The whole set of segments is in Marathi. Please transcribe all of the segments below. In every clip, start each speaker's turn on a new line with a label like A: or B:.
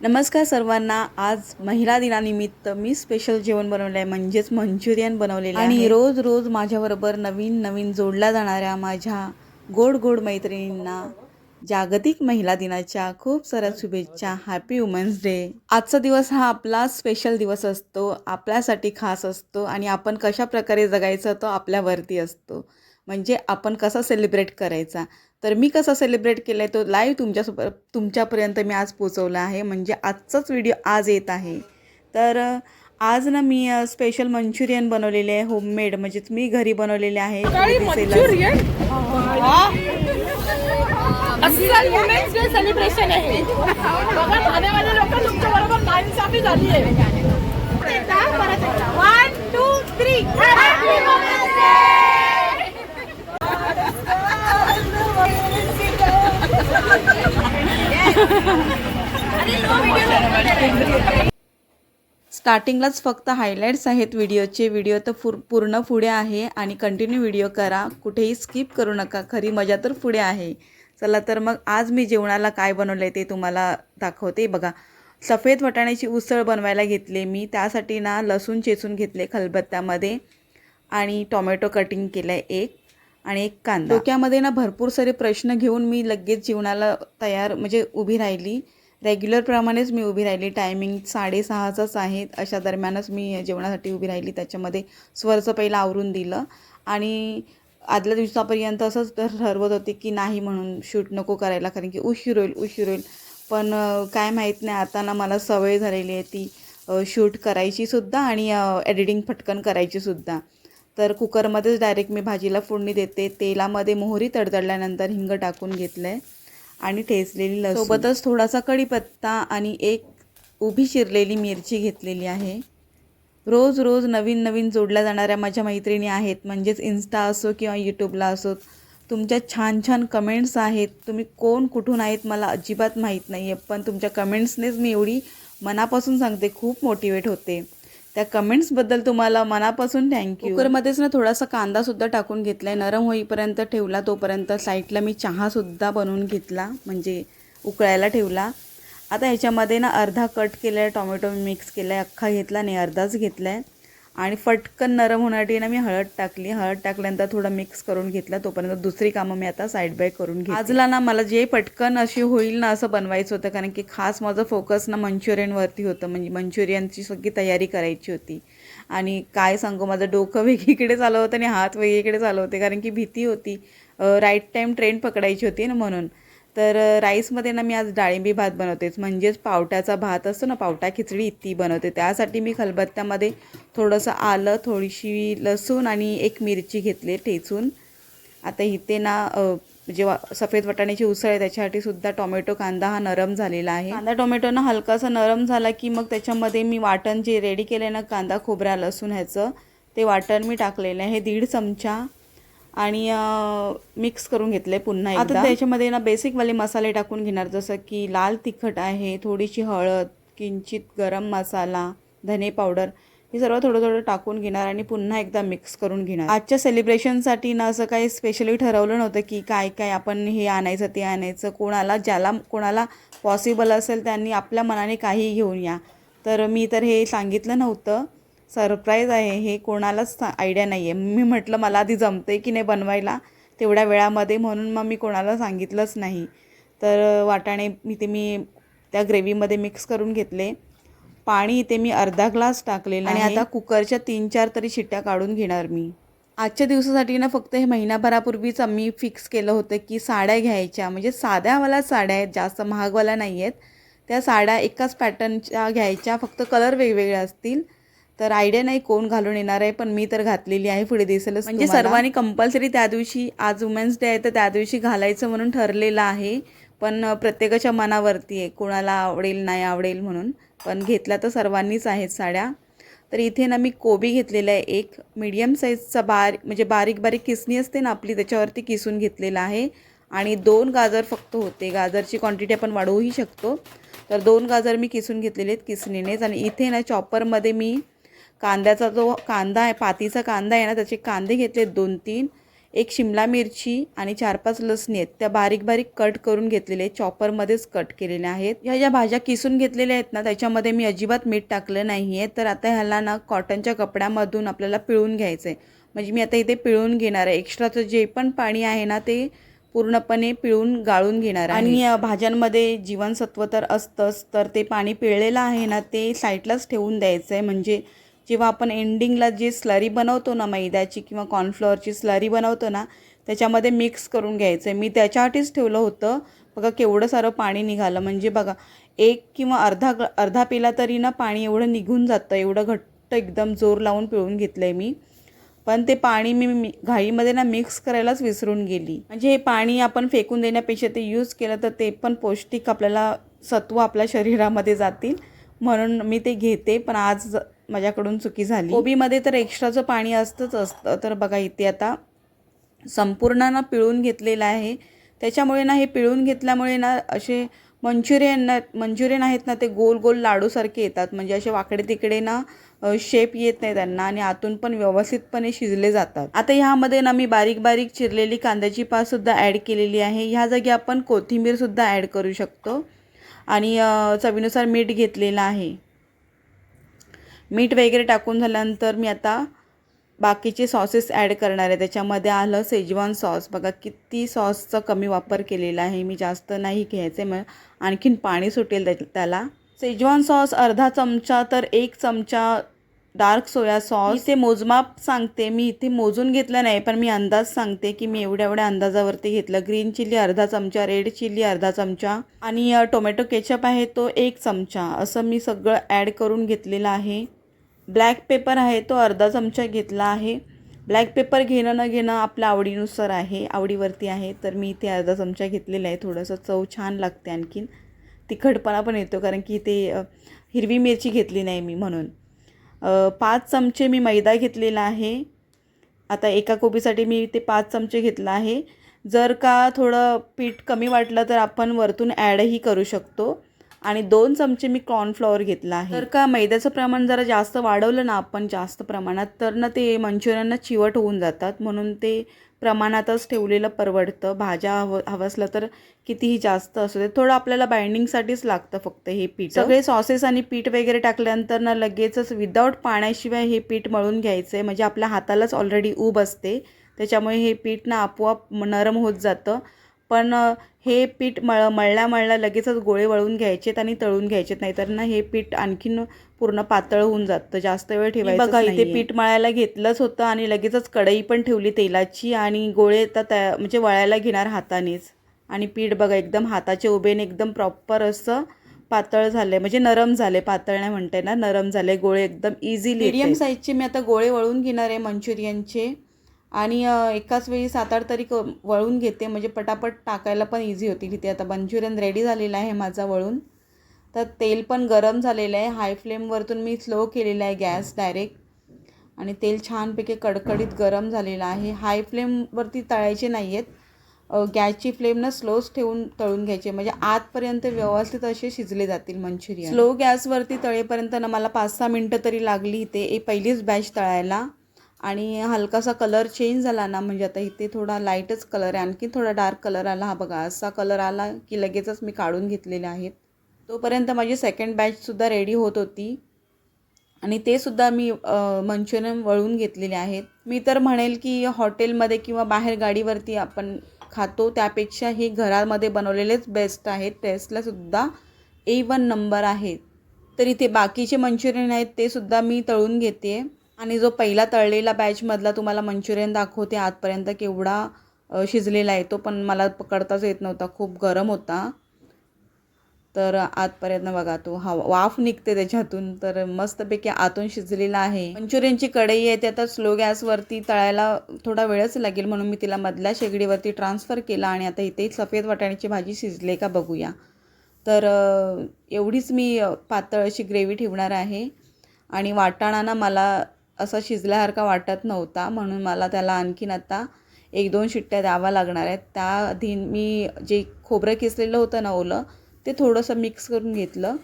A: नमस्कार सर्वांना. आज महिला दिनानिमित्त मी स्पेशल जेवण बनवलं आहे. म्हणजेच मंचुरियन बनवलेलं आणि रोज रोज माझ्याबरोबर नवीन नवीन जोडल्या जाणाऱ्या माझ्या गोड गोड मैत्रिणींना जागतिक महिला दिनाच्या खूप साऱ्या शुभेच्छा. हॅपी वुमेन्स डे आजचा दिवस हा आपला स्पेशल दिवस असतो. आपल्यासाठी खास असतो आणि आपण कशा प्रकारे जगायचा तो आपल्यावरती असतो. म्हणजे आपण कसा सेलिब्रेट करायचा? तर मी कसा सेलिब्रेट केला आहे तो लाईव्ह तुमच्यासोबत तुमच्यापर्यंत मी आज पोचवला आहे. म्हणजे आजचाच व्हिडिओ आज येत आहे. तर आज ना मी स्पेशल मंचुरियन बनवलेले आहे होममेड म्हणजेच मी घरी बनवलेले आहे.
B: सेलिब्रेशन आहे? बघा ठाण्यामध्ये लोक तुमच्या बरोबर नाइन्साफी झाली आहे one two three happy women's
A: स्टार्टिंगलाच फक्त हायलाईट्स आहेत व्हिडिओचे व्हिडिओ तर फुर पूर्ण पुढे आहे आणि कंटिन्यू व्हिडिओ करा. कुठेही स्किप करू नका. खरी मजा तर पुढे आहे. चला तर मग आज मी जेवणाला काय बनवलं आहे ते तुम्हाला दाखवते. बघा सफेद वाटाण्याची उसळ बनवायला घेतले मी. त्यासाठी ना लसूण चेचून घेतले खलबत्त्यामध्ये. आणि टोमॅटो कटिंग केलं आहे एक. आणि एक कांदा. डोक्यामध्ये ना भरपूर सारे प्रश्न घेऊन मी लगेच जेवणाला तयार म्हणजे उभी राहिली. रेग्युलरप्रमाणेच मी उभी राहिली. टायमिंग साडेसहाचाच आहे. अशा दरम्यानच मी जेवणासाठी उभी राहिली. त्याच्यामध्ये स्वरचं पहिलं आवरून दिलं. आणि आदल्या दिवसापर्यंत असंच तर ठरवत होते की नाही म्हणून शूट नको करायला कारण की उशीर होईल उशीर होईल. पण काय माहीत नाही. आता ना मला सवय झालेली आहे ती शूट करायची सुद्धा आणि एडिटिंग पटकन करायची सुद्धा. तर कुकरमध्येच डायरेक्ट मी भाजीला फोडणी देते. तेलामध्ये मोहरी तडतडल्यानंतर हिंग टाकून घेतलं आहे आणि ठेचलेली लसूण. सोबतच थोडासा कढीपत्ता आणि एक उभी चिरलेली मिरची घेतलेली आहे. रोज रोज नवीन नवीन जोडल्या जाणाऱ्या माझ्या मैत्रिणी आहेत. म्हणजेच इन्स्टा असो किंवा यूट्यूबला असो तुमच्या छान छान कमेंट्स आहेत. तुम्ही कोण कुठून आहेत मला अजिबात माहीत नाही आहे पण तुमच्या कमेंट्सनेच मी एवढी मनापासून सांगते खूप मोटिवेट होते. त्या कमेंट्सबद्दल तुम्हाला मनापासून थँक्यू कुकरमध्येच ना थोडासा कांदासुद्धा टाकून घेतला आहे नरम होईपर्यंत ठेवला तोपर्यंत साईडला मी चहासुद्धा बनवून घेतला म्हणजे उकळायला ठेवला. आता ह्याच्यामध्ये ना अर्धा कट केला आहे टोमॅटो मिक्स केला आहे अख्खा घेतला नाही अर्धाच घेतला आहे आणि फटकन नरम होण्यासाठी ना मी हळद टाकली. हळद टाकल्यानंतर थोडं मिक्स करून घेतला. तोपर्यंत दुसरी कामं मी आता साईड बाय करून घेतली आजला ना मला जे पटकन अशी होईल ना असं बनवायचं होतं. कारण की खास माझं फोकस ना मंच्युरियनवरती होतं. म्हणजे मंच्युरियनची सगळी तयारी करायची होती. आणि काय सांगू माझं डोकं वेगळीकडे चालू होतं आणि हात वेगळीकडे चालू होते कारण की भीती होती. राईट टाईम ट्रेन पकडायची होती ना म्हणून. तर राईसमध्ये ना मी आज डाळिंबी भात बनवतेच. म्हणजेच पावट्याचा भात असतो ना पावटा खिचडी ती बनवते. त्यासाठी मी खलबत्त्यामध्ये थोडंसं आलं थोडीशी लसूण आणि एक मिरची घेतली ठेचून. आता इथे ना जेव्हा सफेद वाटाण्याची उसळ आहे त्याच्यासाठी सुद्धा टोमॅटो कांदा हा नरम झालेला आहे. कांदा टोमॅटो ना हलकासा नरम झाला की मग त्याच्यामध्ये मी वाटण जे रेडी केलं आहे ना कांदा खोबरा लसूण ह्याचं ते वाटण मी टाकलेलं आहे. दीड चमचा आणि मिक्स करून घेतले पुन्हा आता त्याच्यामध्ये ना बेसिकवाले मसाले टाकून घेणार. जसं की लाल तिखट आहे थोडीशी हळद किंचित गरम मसाला धने पावडर हे सर्व थोडं थोडं टाकून घेणार आणि पुन्हा एकदा मिक्स करून घेणार. आजच्या सेलिब्रेशनसाठी ना असं काही स्पेशली ठरवलं नव्हतं की काय काय आपण हे आणायचं ते आणायचं. कोणाला ज्याला कोणाला पॉसिबल असेल त्यांनी आपल्या मनाने काही घेऊन या. तर मी तर हे सांगितलं नव्हतं. सरप्राईज आहे हे कोणालाच आयडिया नाही आहे मी म्हटलं मला आधी जमते की नाही बनवायला? तेवढ्या वेळामध्ये म्हणून मग मी कोणाला सांगितलंच नाही. तर वाटाणे इथे मी त्या ग्रेव्हीमध्ये मिक्स करून घेतले. पाणी इथे मी अर्धा ग्लास टाकलेलं आणि आता कुकरच्या तीन चार तरी शिट्ट्या काढून घेणार मी. आजच्या दिवसासाठी ना फक्त हे महिनाभरापूर्वीच आम्ही फिक्स केलं होतं की साड्या घ्यायच्या. म्हणजे साध्यावाल्या साड्या आहेत जास्त महागवाल्या नाही आहेत त्या साड्या एकाच पॅटर्नच्या घ्यायच्या. फक्त कलर वेगवेगळे असतील. तर आयडिया नाही कोण घालून येणार आहे पण मी तर घातलेली आहे पुढे दिसेलच म्हणजे सर्वांनी कंपल्सरी त्या दिवशी आज वुमेन्स डे आहे तर त्या दिवशी घालायचं म्हणून ठरलेलं आहे. पण प्रत्येकाच्या मनावरती आहे कोणाला आवडेल नाही आवडेल म्हणून. पण घेतल्या तर सर्वांनीच आहेत साड्या. तर इथे ना मी कोबी घेतलेला आहे एक मीडियम साईजचा बार म्हणजे बारीक बारीक किसणी असते ना आपली त्याच्यावरती किसून घेतलेला आहे. आणि दोन गाजर फक्त होते गाजरची क्वांटिटी आपण वाढवूही शकतो. तर दोन गाजर मी किसून घेतलेले आहेत किसणीनेच. आणि इथे ना चॉपरमध्ये मी कांद्याचा जो कांदा आहे पातीचा कांदा आहे ना त्याचे कांदे घेतले दोन तीन. एक शिमला मिरची आणि चार पाच लसणी आहेत. त्या बारीक बारीक कट करून घेतलेले आहेत. चॉपरमध्येच कट केलेल्या आहेत. ह्या ज्या भाज्या किसून घेतलेल्या आहेत ना त्याच्यामध्ये मी अजिबात मीठ टाकलं नाही आहे तर आता ह्याला ना कॉटनच्या कपड्यामधून आपल्याला पिळून घ्यायचं आहे म्हणजे मी आता इथे पिळून घेणार आहे. एक्स्ट्राचं जे पण पाणी आहे ना ते पूर्णपणे पिळून गाळून घेणार आहे. आणि भाज्यांमध्ये जीवनसत्व तर असतंच तर ते पाणी पिळलेलं आहे ना ते साईडलाच ठेवून द्यायचं आहे म्हणजे जेव्हा आपण एंडिंगला जे स्लरी बनवतो ना मैद्याची किंवा कॉर्नफ्लॉवरची स्लरी बनवतो ना त्याच्यामध्ये मिक्स करून घ्यायचं आहे मी त्याच्यासाठीच ठेवलं होतं. बघा केवढं सारं पाणी निघालं. म्हणजे बघा एक किंवा अर्धा ग अर्धा पिला तरी ना पाणी एवढं निघून जातं. एवढं घट्ट एकदम जोर लावून पिळून घेतलं आहे मी. पण ते पाणी मी मी घाईमध्ये ना मिक्स करायलाच विसरून गेली. म्हणजे हे पाणी आपण फेकून देण्यापेक्षा ते यूज केलं तर ते पण पौष्टिक आपल्याला सत्व आपल्या शरीरामध्ये जातील. म्हणून मी ते घेते. पण आज माझ्याकडून चुकी झाली. कोबीमध्ये तर एक्स्ट्राचं पाणी असतंच असतं. तर बघा इथे आता संपूर्ण ना पिळून घेतलेलं आहे. त्याच्यामुळे ना हे पिळून घेतल्यामुळे ना असे मंचुरियन ना मंचुरियन आहेत ना ते गोल गोल लाडूसारखे येतात. म्हणजे असे वाकडे तिकडे ना शेप येत नाही त्यांना आणि आतून पण व्यवस्थितपणे शिजले जातात. आता ह्यामध्ये ना मी बारीक बारीक चिरलेली कांद्याची पातसुद्धा ॲड केलेली आहे. ह्या जागी आपण कोथिंबीरसुद्धा ॲड करू शकतो. आणि चवीनुसार मीठ घेतलेलं आहे. मीठ वगैरे टाकून झाल्यानंतर मी आता बाकीचे सॉसेस ॲड करणार आहे. त्याच्यामध्ये आलं सेजवान सॉस बघा किती सॉसचा कमी वापर केलेला आहे. मी जास्त नाही घ्यायचे मग आणखीन पाणी सुटेल त्या त्याला. सेजवान सॉस अर्धा चमचा तर एक चमचा डार्क सोया सॉस इथे मोजमाप सांगते. मी इथे मोजून घेतलं नाही पण मी अंदाज सांगते की मी एवढ्या एवढ्या अंदाजावरती घेतलं. ग्रीन चिल्ली अर्धा चमचा रेड चिल्ली अर्धा चमचा आणि टोमॅटो केचप आहे तो एक चमचा. असं मी सगळं ॲड करून घेतलेलं आहे. ब्लॅक पेपर आहे तो अर्धा चमचा घेतला आहे. ब्लॅक पेपर घेणं न घेणं आपल्या आवडीनुसार आहे आवडीवरती आहे. तर मी इथे अर्धा चमचा घेतलेला आहे थोडंसं चव छान लागते आणखीन. तिखटपणा पण येतो कारण की ते हिरवी मिरची घेतली नाही मी म्हणून. पाच चमचे मी मैदा घेतलेला आहे. आता एका कोबीसाठी मी ते पाच चमचे घेतला आहे. जर का थोडं पीठ कमी वाटलं तर आपण वरतून ॲडही करू शकतो. आणि दोन चमचे मी कॉर्नफ्लॉवर घेतला आहे. तर का मैद्याचं प्रमाण जरा जास्त वाढवलं ना आपण जास्त प्रमाणात तर ना ते मंचुरियनना चिवट होऊन जातात. म्हणून ते प्रमाणातच ठेवलेलं परवडतं. भाज्या हवं हवं असलं तर कितीही जास्त असू दे. थोडं आपल्याला बाइंडिंगसाठीच लागतं फक्त हे पीठ. सगळे सॉसेस आणि पीठ वगैरे टाकल्यानंतर ना लगेचच विदाऊट पाण्याशिवाय हे पीठ मळून घ्यायचं आहे म्हणजे आपल्या हातालाच ऑलरेडी ऊब असते. त्याच्यामुळे हे पीठ ना आपोआप नरम होत जातं. पण हे पीठ मळ मळल्या मळल्या लगेचच गोळे वळून घ्यायचेत आणि तळून घ्यायचेत नाहीतर ना हे पीठ आणखीन पूर्ण पातळ होऊन जातं. जास्त वेळ ठेवायचं बघा इथे पीठ मळायला घेतलंच होतं आणि लगेचच कढई पण ठेवली तेलाची आणि गोळे तर त्या म्हणजे वळायला घेणार हातानेच. आणि पीठ बघा एकदम हाताच्या उभेने एकदम प्रॉपर असं पातळ झाले म्हणजे नरम झाले पातळ नाही म्हणते ना नरम झाले गोळे एकदम इझिली मीडियम साईजचे मी आता गोळे वळून घेणार आहे मंचुरियनचे. आणि एकाच वेळी सात आठ तरी क वळून घेते. म्हणजे पटापट टाकायला पण इझी होती तिथे. आता मंचुरियन रेडी झालेला आहे माझा वळून. तर तेल पण गरम झालेलं आहे. हाय फ्लेमवरतून मी स्लो केलेला आहे गॅस डायरेक्ट आणि तेल छानपैकी कडकडीत गरम झालेलं आहे. हाय फ्लेमवरती तळायचे नाही आहेत गॅसची फ्लेम ना स्लोच ठेवून तळून घ्यायचे. म्हणजे आतपर्यंत व्यवस्थित असे शिजले जातील मंचुरियन. स्लो गॅसवरती तळेपर्यंत ना मला पाच सहा मिनटं तरी लागली इथे. पहिलीच बॅच तळायला. आणि हलकासा कलर चेंज झाला ना म्हणजे आता इथे थोडा लाईटच कलर आहे. आणखी थोडा डार्क कलर आला हा बघा. असा कलर आला की लगेचच मी काढून घेतलेले आहेत. तोपर्यंत माझी सेकंड बॅचसुद्धा रेडी होत होती. आणि ते सुद्धा मी मंचुरियन वळून घेतलेले आहेत. मी तर म्हणेल की हॉटेलमध्ये किंवा बाहेर गाडीवरती आपण खातो त्यापेक्षा हे घरामध्ये बनवलेलेच बेस्ट आहेत. टेस्टलासुद्धा ए वन नंबर आहेत तर इथे बाकीचे मंचुरियन आहेत ते सुद्धा मी तळून घेते. आणि जो पहिला तळलेला बॅचमधला तुम्हाला मंचुरियन दाखवते आतपर्यंत केवढा शिजलेला आहे तो पण मला पकडताच येत नव्हता खूप गरम होता. तर आतपर्यंत बघा तो हा वाफ निघते त्याच्यातून तर मस्तपैकी आतून शिजलेला आहे. मंचुरियनची कढई आहे ते आता स्लो गॅसवरती तळायला थोडा वेळच लागेल म्हणून मी तिला मधल्या शेगडीवरती ट्रान्सफर केला आणि आता इथे सफेद वाटाण्याची भाजी शिजले का बघूया. तर एवढीच मी पातळ अशी ग्रेव्ही ठेवणार आहे. आणि वाटाणाना मला असा शिजल्यासारखा वाटत नव्हता. म्हणून मला त्याला आणखीन आता एक दोन शिट्ट्या द्याव्या लागणार आहेत. त्याआधी मी जे खोबरं किसलेलं होतं ना ओलं ते थोडंसं मिक्स करून घेतलं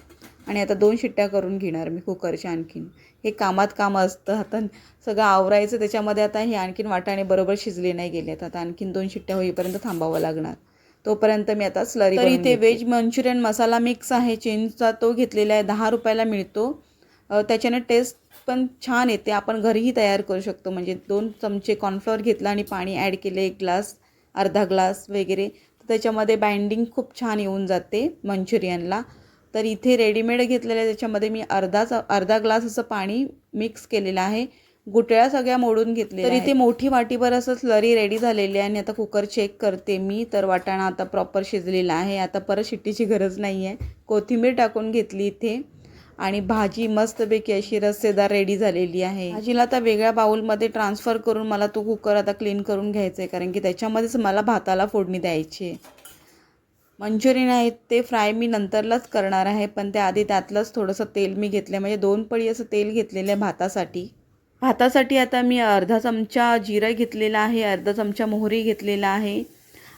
A: आणि आता दोन शिट्ट्या करून घेणार मी कुकरच्या आणखीन. हे कामात काम असतं. आता सगळं आवरायचं त्याच्यामध्ये आता हे आणखीन वाटाणे बरोबर शिजले नाही गेलेत. आता आणखीन दोन शिट्ट्या होईपर्यंत थांबावं लागणार. तोपर्यंत मी आता स्लरी तर इथे व्हेज मंचुरियन मसाला मिक्स आहे. चेंजचा तो घेतलेला आहे. दहा रुपयाला मिळतो. त्याच्यानं टेस्ट पण छान येते. आपण घरीही तयार करू शकतो. म्हणजे दोन चमचे कॉर्नफ्लॉवर घेतला आणि पाणी ॲड केले एक ग्लास अर्धा ग्लास वगैरे. तर त्याच्यामध्ये बाइंडिंग खूप छान येऊन जाते मंचुरियनला. तर इथे रेडीमेड घेतलेलं आहे त्याच्यामध्ये मी अर्धाच अर्धा ग्लास असं पाणी मिक्स केलेलं आहे. गुटळ्या सगळ्या मोडून घेतले तर इथे मोठी वाटीभर असं स्लरी रेडी झालेली आहे आणि आता कुकर चेक करते मी. तर वाटाणा आता प्रॉपर शिजलेला आहे. आता परत शिट्टीची गरज नाही आहे कोथिंबीर टाकून घेतली इथे. आणि भाजी मस्तपैकी अशी रस्सेदार रेडी झालेली आहे. भाजीला आता वेगळ्या बाऊलमध्ये ट्रान्सफर करून मला तो कुकर आता क्लीन करून घ्यायचा आहे कारण की त्याच्यामध्येच मला भाताला फोडणी द्यायची आहे. मंचुरियन आहेत ते फ्राय मी नंतरलाच करणार आहे पण त्याआधी त्यातलंच थोडंसं तेल मी घेतलं म्हणजे दोन पळी असं तेल घेतलेलं आहे भातासाठी. भातासाठी आता मी अर्धा चमचा जिरं घेतलेला आहे अर्धा चमचा मोहरी घेतलेला आहे.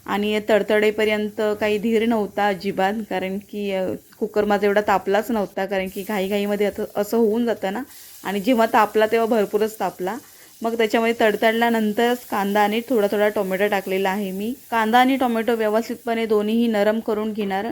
A: आणि तडतडेपर्यंत काही धीर नव्हता अजिबात कारण की कुकर माझा एवढा तापलाच नव्हता कारण की घाईघाईमध्ये आता असं होऊन जातं ना. आणि जेव्हा तापला तेव्हा भरपूरच तापला. मग त्याच्यामध्ये तडतडल्यानंतरच कांदा आणि थोडा थोडा टोमॅटो टाकलेला आहे मी. कांदा आणि टोमॅटो व्यवस्थितपणे दोन्हीही नरम करून घेणार.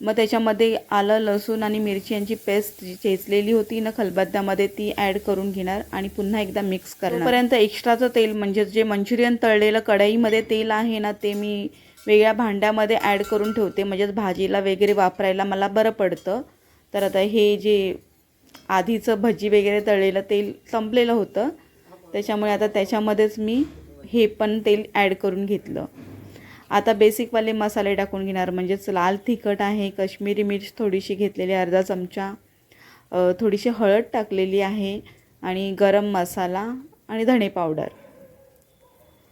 A: मग त्याच्यामध्ये आलं लसूण आणि मिरची यांची पेस्ट जी चेचलेली होती ना खलबत्त्यामध्ये ती ॲड करून घेणार आणि पुन्हा एकदा मिक्स करणार. पर्यंत एक्स्ट्राचं तेल म्हणजे जे मंचुरियन तळलेलं कढईमध्ये तेल आहे ना ते मी वेगळ्या भांड्यामध्ये ॲड करून ठेवते. म्हणजेच भाजीला वगैरे वापरायला मला बरं पडतं. तर आता हे जे आधीचं भजी वगैरे तळलेलं तेल संपलेलं होतं. त्याच्यामुळे आता त्याच्यामध्येच मी हे पण तेल ॲड करून घेतलं. आता बेसिकवाले मसाले टाकून घेणार. म्हणजेच लाल तिखट आहे कश्मीरी मिर्च थोडीशी घेतलेली अर्धा चमचा थोडीशी हळद टाकलेली आहे आणि गरम मसाला आणि धणे पावडर.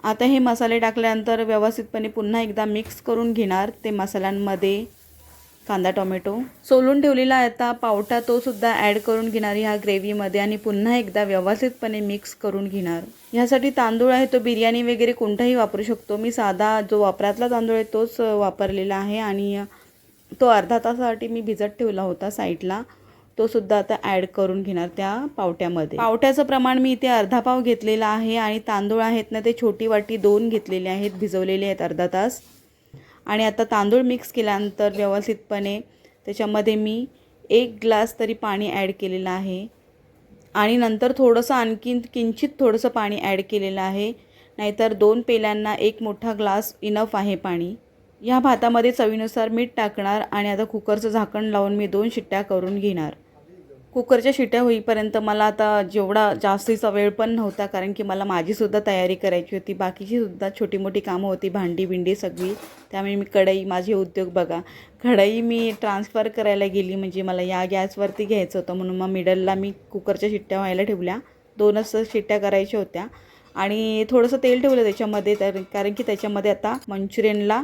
A: आता हे मसाले टाकल्यानंतर व्यवस्थितपणे पुन्हा एकदा मिक्स करून घेणार ते मसाल्यांमध्ये. कांदा टोमॅटो. सोलून ठेवलेला आता. पावटा तोसुद्धा ॲड करून घेणार ह्या ग्रेव्हीमध्ये आणि पुन्हा एकदा व्यवस्थितपणे मिक्स करून घेणार. ह्यासाठी तांदूळ आहे तो बिर्याणी वगैरे कोणताही वापरू शकतो. मी साधा जो वापरातला तांदूळ आहे तोच वापरलेला आहे आणि तो अर्धा तासासाठी मी भिजत ठेवला होता साईडला तो सुद्धा आता ॲड करून घेणार त्या पावट्यामध्ये. पावट्याचं प्रमाण मी इथे अर्धा पाव घेतलेला आहे आणि तांदूळ आहेत ना ते छोटी वाटी दोन घेतलेले आहेत भिजवलेले आहेत अर्धा तास. आणि आता तांदूळ मिक्स केल्यानंतर व्यवस्थितपणे त्याच्यामध्ये मी एक ग्लास तरी पाणी ॲड केलेलं आहे. आणि नंतर थोडंसं आणखीन किंचित थोडंसं पाणी ॲड केलेलं आहे. नाहीतर दोन पेल्यांना एक मोठा ग्लास इनफ आहे पाणी. या भातामध्ये चवीनुसार मीठ टाकणार आणि आता कुकरचं झाकण लावून मी दोन शिट्ट्या करून घेणार. कुकरच्या शिट्ट्या होईपर्यंत मला आता जेवढा जास्तीचा वेळ पण नव्हता कारण की मला माझीसुद्धा तयारी करायची होती. बाकीची सुद्धा छोटी मोठी कामं होती भांडी बिंडी सगळी. त्यामुळे मी कढई माझे उद्योग बघा. कढई मी ट्रान्सफर करायला गेली म्हणजे मला या गॅसवरती घ्यायचं होतं. म्हणून मग मिडलला मी कुकरच्या शिट्ट्या व्हायला ठेवल्या. दोनच शिट्ट्या करायच्या होत्या. आणि थोडंसं तेल ठेवलं त्याच्यामध्ये तर कारण की त्याच्यामध्ये आता मंचुरियनला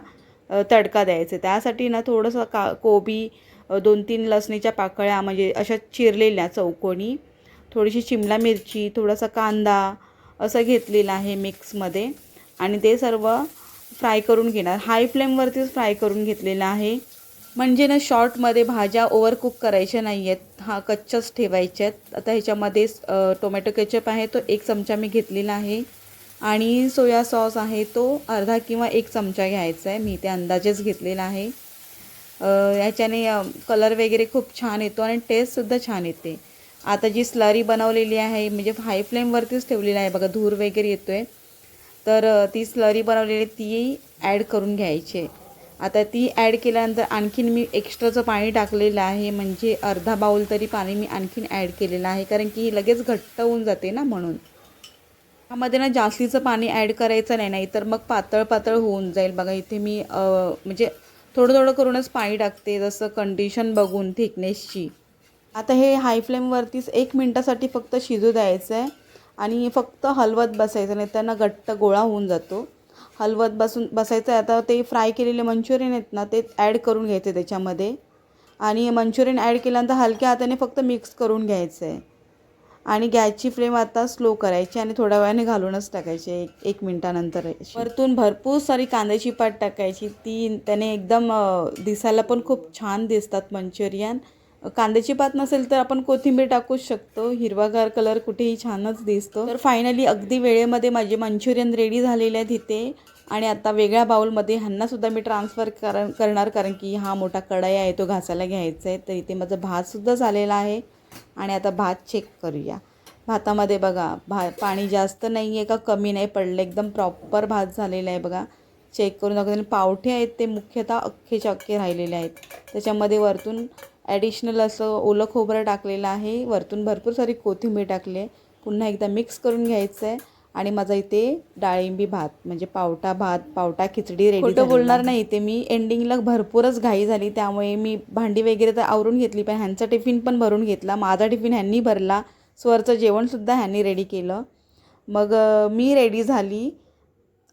A: तडका द्यायचा आहे. त्यासाठी ना थोडंसं का कोबी दोन तीन लसणीच्या पाकळ्या म्हणजे अशा चिरलेल्या चौकोनी थोडीशी शिमला मिरची थोडासा कांदा असं घेतलेलं आहे मिक्समध्ये. आणि ते सर्व फ्राय करून घेणार. हाय फ्लेमवरतीच फ्राय करून घेतलेलं आहे. म्हणजे ना शॉर्टमध्ये भाज्या ओव्हरकुक करायच्या नाही आहेत हा कच्च्याच ठेवायच्या आहेत. आता ह्याच्यामध्ये टोमॅटो केचप आहे तो एक चमचा मी घेतलेला आहे. आणि सोया सॉस आहे तो अर्धा किंवा एक चमचा घ्यायचा आहे. मी ते अंदाजेच घेतलेला आहे. ह्याच्याने कलर वगैरे खूप छान येतो आणि टेस्टसुद्धा छान येते. आता जी स्लरी बनवलेली आहे म्हणजे हाय फ्लेमवरतीच ठेवलेली आहे बघा धूर वगैरे येतो आहे तर ती स्लरी बनवलेली ती ॲड करून घ्यायची आहे. आता ती ॲड केल्यानंतर आणखीन मी एक्स्ट्राचं पाणी टाकलेलं आहे म्हणजे अर्धा बाऊल तरी पाणी मी आणखीन ॲड केलेलं आहे कारण की ही लगेच घट्ट होऊन जाते ना म्हणून. त्यामध्ये ना जास्तीचं पाणी ॲड करायचं नाही नाही तर मग पातळ पातळ होऊन जाईल. बघा इथे मी म्हणजे थोडं थोडं करूनच पाणी टाकते जसं कंडिशन बघून थिकनेसची आता हे हाय फ्लेमवरतीच एक मिनटासाठी फक्त शिजू द्यायचं आहे आणि फक्त हलवत बसायचं नाही त्यांना घट्ट गोळा होऊन जातो. हलवत बसून बसायचं आहे. आता ते फ्राय केलेले मंचुरियन आहेत ना ते ॲड करून घ्यायचे त्याच्यामध्ये. आणि मंचुरियन ॲड केल्यानंतर हलक्या हाताने फक्त मिक्स करून घ्यायचं आहे आणि गॅसची फ्लेम आता स्लो करायची आणि थोड्या वेळाने घालूनच टाकायची. एक एक मिनटानंतर अशी. वरतून भरपूर सारी कांद्याची पात टाकायची. ती त्याने एकदम दिसायला पण खूप छान दिसतात मंचुरियन. कांद्याची पात नसेल तर आपण कोथिंबीर टाकूच शकतो. हिरवागार कलर कुठेही छानच दिसतो. तर फायनली अगदी वेळेमध्ये माझे मंचुरियन रेडी झालेले आहेत इथे. आणि आता वेगळ्या बाऊलमध्ये ह्यांनासुद्धा मी ट्रान्सफर कर करणार. कारण की हा मोठा कढाई आहे तो घासायला घ्यायचा आहे. तर इथे माझा भातसुद्धा झालेला आहे. आणि आता भात चेक करूया. भातामध्ये बघा भा पाणी जास्त नाही आहे का कमी नाही पडलं एकदम प्रॉपर भात झालेला आहे बघा. चेक करून दाखवते. आणि पावठे आहेत ते मुख्यतः अख्खेच्या अख्खे राहिलेले आहेत. त्याच्यामध्ये वरतून ॲडिशनल असं ओलं खोबरं टाकलेलं आहे. वरतून भरपूर सारी कोथिंबीर टाकली आहे. पुन्हा एकदा मिक्स करून घ्यायचं आहे आणि माझा इथे डाळिंबी भात म्हणजे पावटा भात पावटा खिचडी रेडी खोटं बोलणार नाही इथे. मी एंडिंगला भरपूरच घाई झाली. त्यामुळे मी भांडी वगैरे तर आवरून घेतली पण ह्यांचा टिफिन पण भरून घेतला. माझा टिफिन ह्यांनी भरला. स्वरचं जेवणसुद्धा ह्यांनी रेडी केलं. मग मी रेडी झाली.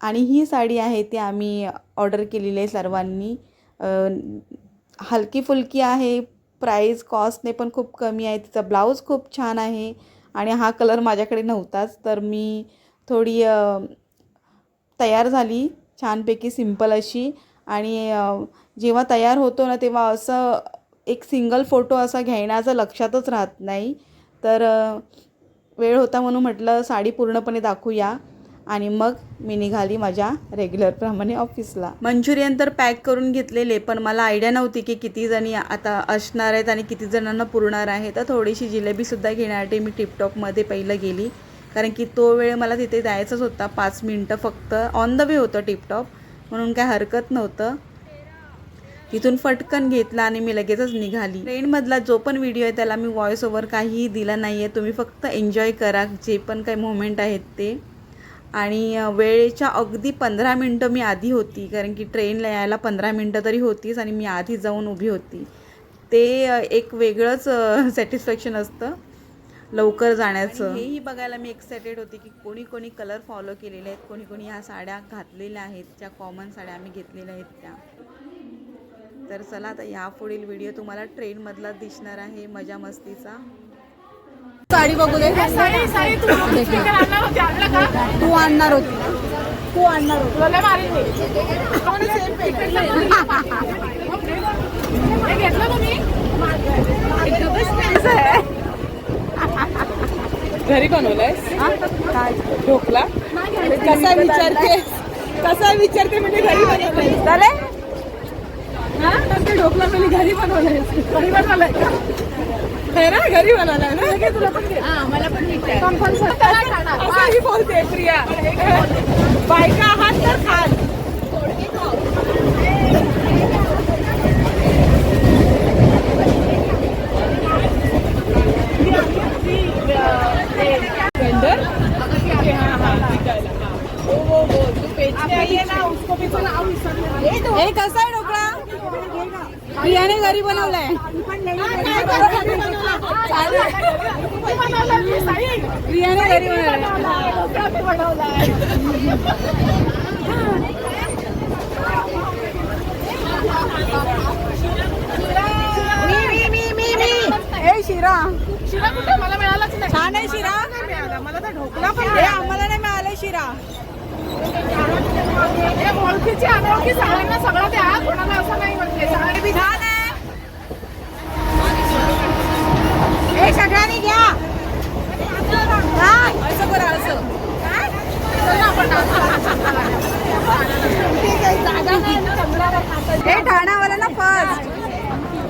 A: आणि ही साडी आहे ती आम्ही ऑर्डर केलेली आहे सर्वांनी. हलकी फुलकी आहे. प्राईस कॉस्टने पण खूप कमी आहे. तिचा ब्लाऊज खूप छान आहे. आणि हा कलर माझ्याकडे नव्हताच. तर मी थोडी तयार झाली छानपैकी सिंपल अशी. आणि जेव्हा तयार होतो ना तेव्हा असं एक सिंगल फोटो असा घेण्याचं लक्षातच राहत नाही. तर वेळ होता म्हणून म्हटलं साडी पूर्णपणे दाखवूया. आणि मग मी निघाली माझ्या रेग्युलरप्रमाणे ऑफिसला. मंचुरियन तर पॅक करून घेतलेले पण मला आयडिया नव्हती की किती जणी आता असणार आहेत आणि किती जणांना पुरणार आहे. तर थोडीशी जिलेबीसुद्धा घेण्यासाठी मी टिपटॉपमध्ये पहिलं गेली. कारण की तो वेळ मला तिथे जायचाच होता पाच मिनटं फक्त. ऑन द वे होतं टिपटॉप म्हणून काय हरकत नव्हतं. तिथून फटकन घेतला आणि मी लगेचच निघाली. ट्रेनमधला जो पण व्हिडिओ आहे त्याला मी व्हॉइस ओव्हर काहीही दिला नाही आहे तुम्ही फक्त एन्जॉय करा जे पण काही मोमेंट आहेत ते. आणि वेळेच्या अगदी पंधरा मिनटं मी आधी होती. कारण की ट्रेनला यायला पंधरा मिनटं तरी होतीच आणि मी आधी जाऊन उभी होती. ते एक वेगळंच सॅटिस्फॅक्शन असतं. लवकर जाण्याचं. हेही बघायला मी एक्सायटेड होती की कोणी कोणी कलर फॉलो केलेले आहेत कोणी कोणी ह्या साड्या घातलेल्या आहेत ज्या कॉमन साड्या आम्ही घेतलेल्या आहेत त्या. तर चला आता यापुढील व्हिडिओ तुम्हाला ट्रेनमधला दिसणार आहे मजा मस्तीचा.
C: साडी बघू दे.
B: साडी साडी तू आणणार होती.
C: तू आणणार होती तू आणणार होती
B: तुला लय मारीन मी हे घेतलं तुम्ही
C: घरी बनवलंय ढोकला? कसा विचारते कसा विचारते म्हणजे घरी बनवलंय हा? ते ढोकला मी घरी बनवलंय
B: घरी बनवलंय का?
C: है ना घरी बनवलाय ना?
B: तुला पण.
C: मला पण. असंही बोलते प्रिया. बायका आहात तर खाल वेंडर हो हो हो तू पेचने आई है ना उसको भी बोला हे कसा आहे ढोकळा प्रियाने घरी बनवलाय. प्रियाने घरी
B: मी बनवलाय.
C: मी मी मी मी. मी ए शिरा.
B: शिरा कुठे मला मिळालाच नाही
C: छान आहे शिरा.
B: मला तर ढोकळा पण
C: आम्हाला नाही मिळालं शिरा.
B: ओळखीची अनोळखी सगळ्यांना सगळं द्या. कोणाला असं नाही सगळ्यांनी बी
C: छान आहे हे सगळ्यांनी घ्या. असं करा असं हे ठाण्यावाला फर्स्ट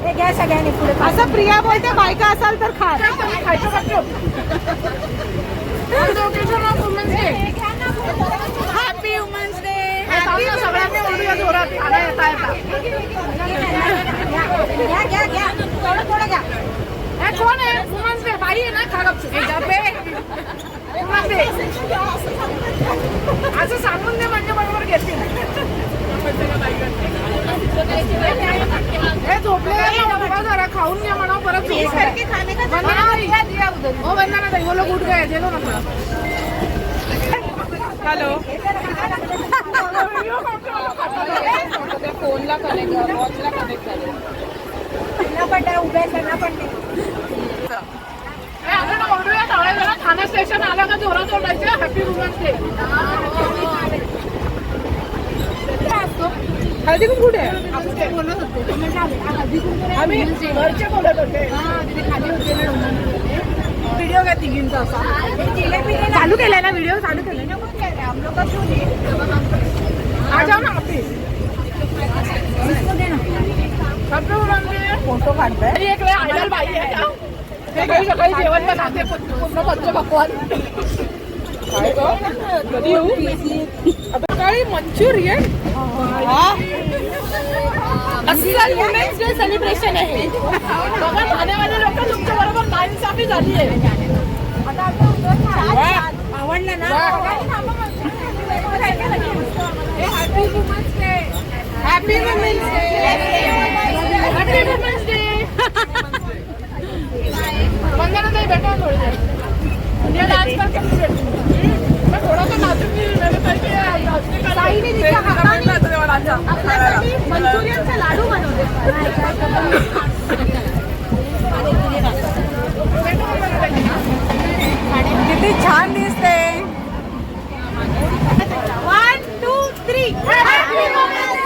C: हे घ्या सगळ्यांनी पुढे. असं प्रिया बोलते बायका असाल तर खा.
B: खायचं
C: हॅपी वुमन्स डे
B: सगळ्यांनी ओढूया जोरात. खाना येता येता.
C: घ्या घ्या घ्या. थोडं थोडं घ्या.
B: हे कोण आहे वुमन्स डे बाई आहे ना खा गपचूप. हे डबे वुमन्स डे असं सांगून दे म्हणजे बरोबर घेतील हे झोपले जरा खाऊन घ्या म्हणा परत झोपा. वंदना ताई. लोग उठ गए दे दो ना.
C: हॅलो फोनला कनेक्ट वॉचला कनेक्ट झाले
B: ओढूया सगळ्या जरा ठाणे स्टेशन आलं का जोरात ओढायचं happy women's day
C: Haldi Kunku कुठे
B: बोलत होतो आम्ही घरचे बोलत होते. खाली होते. व्हिडिओ का तिघींचा असा? चालू केलाय ना व्हिडिओ? चालू केलाय ना? आ जाओ ना आपली
C: फोटो काढताय.
B: आणि एक वेळ आयडल बाई आहे ना. ते काही सकाळी जेवण बनवते पूर्ण पंच पकवान.
C: काय गं? कधी येऊ? आता काय मंचुरियन
B: अस्सल वुमेन्स डे सेलिब्रेशन आहे. बघा ठाणेवाले लोक तुमच्या बरोबर नाइन्साफी झाली आहे.
C: आवडलं ना?
B: Happy women's day happy women's day happy women's day Vandana ताई भेटा थोडी देर. ये डान्स करके भी भेटू. मैं थोड़ा सा नाचूंगी मेरे पैर पे नाचने का
C: ताईने तिच्या हाताने
B: आपल्यासाठी मंचुरियनचे लाडू बनवले
C: किती छान दिसते
B: वन टू थ्री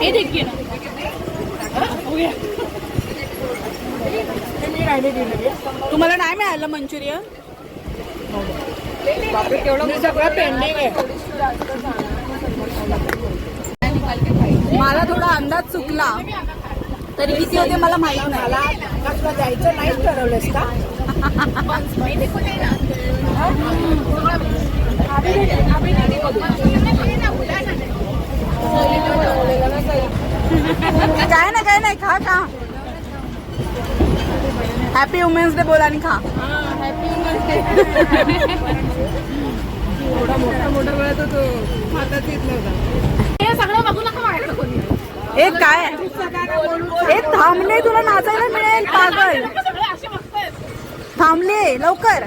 B: हे देखीए
C: तुम्हाला नाही मिळालं मंचुरियन?
B: सगळं पेंडिंग आहे.
C: मला थोडा अंदाज चुकला. तरी किती होते मला माहीत नाही.
B: तुला जायचं नाहीच ठरवलंस का?
C: काय ना काय नाही खा खा. हॅपी वुमेन्स डे बोल आणि खा. थोडा मोठा मोठा वेळा तो हातात येत नव्हता.
B: सगळं बघू नका माझ्याकडे.
C: हे काय? हे थांबले तुला नाचायला मिळेल पागल. थांबले लवकर.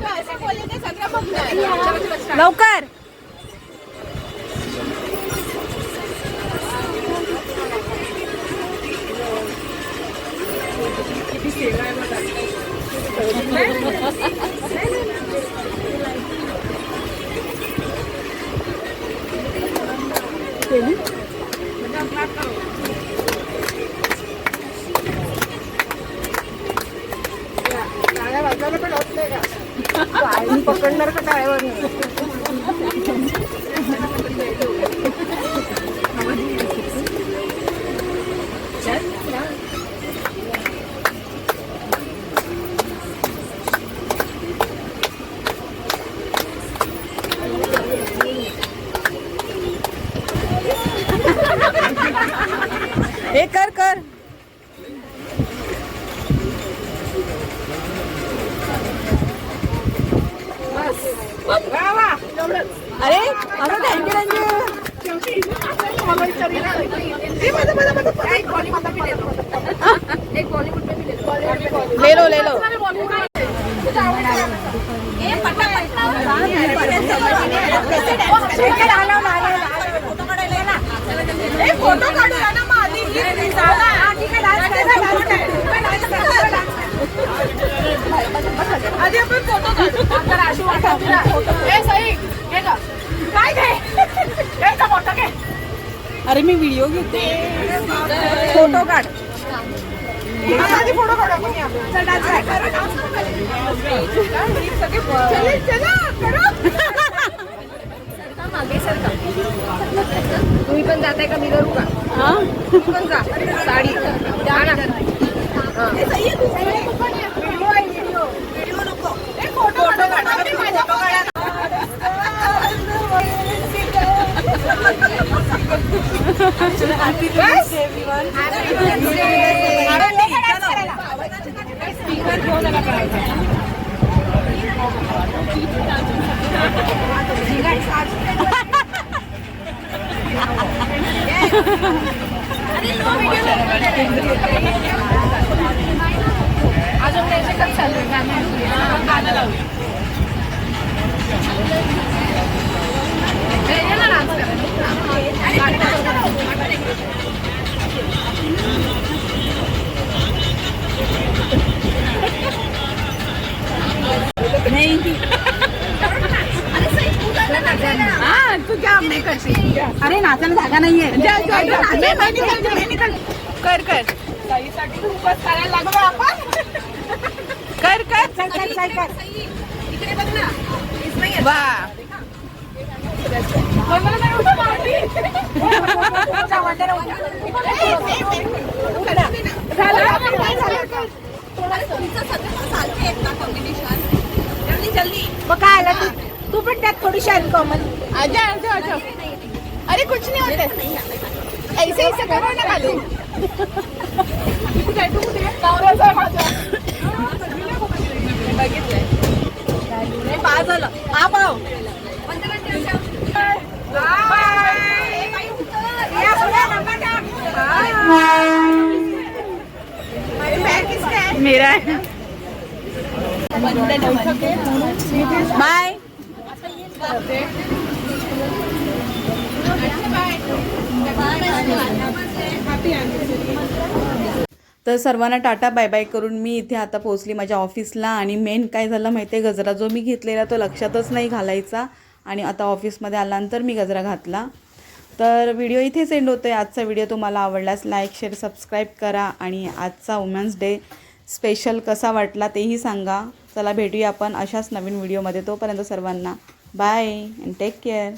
C: लवकर. ले लो ले लो फोटो काढूया ना. मग आधी. आधी आपण फोटो काढू.
B: काय घे मोठं घे.
C: अरे मी व्हिडिओ घेते. फोटो काढ.
B: फोटो काढू आपण या. चल, dance काय करू? ना. चल, चला, करू. तुम्ही पण जाताय का मी करू का
C: हा?
B: तू पण जा. साडी द्या ना. हा. व्हिडिओ आहे, व्हिडिओ. व्हिडिओ नको. ए, फोटो काढा. फोटो अजून त्याच्यातच चालू आहे गाणं गाणं लावू ना डान्स हाँ तू क्या मैं करती अरे नाचायला जागा नाहीये
C: कर कर। ताईसाठी तू उपास करायला लागलो आपण कर कर।
B: चल चल चल कर।
C: वा
B: मग काय आलं तू तू पण त्यात थोडीशी आहे कॉमन
C: आजा अरे कुछ नहीं ऐसे ऐसे करो ना खाली बघितलंय
B: पाच झालं. हा
C: मेरा बाय
A: तर सर्वांना टाटा बाय बाय करून मी इथे आता पोहोचली माझ्या ऑफिसला आणि मेन काय झालं माहिती आहे गजरा जो मी घेतलेला तो लक्षातच नाही घालायचा. आणि आता ऑफिसमध्ये आल्यानंतर मी गजरा घातला. तर व्हिडिओ इथेच एंड होतो आहे आजचा व्हिडिओ तुम्हाला आवडल्यास लाईक शेअर सबस्क्राईब करा आणि आजचा वुमेन्स डे स्पेशल कसा वाटला तेही सांगा. चला भेटूया आपण अशाच नवीन व्हिडिओमध्ये. तोपर्यंत सर्वांना बाय अँड टेक केअर.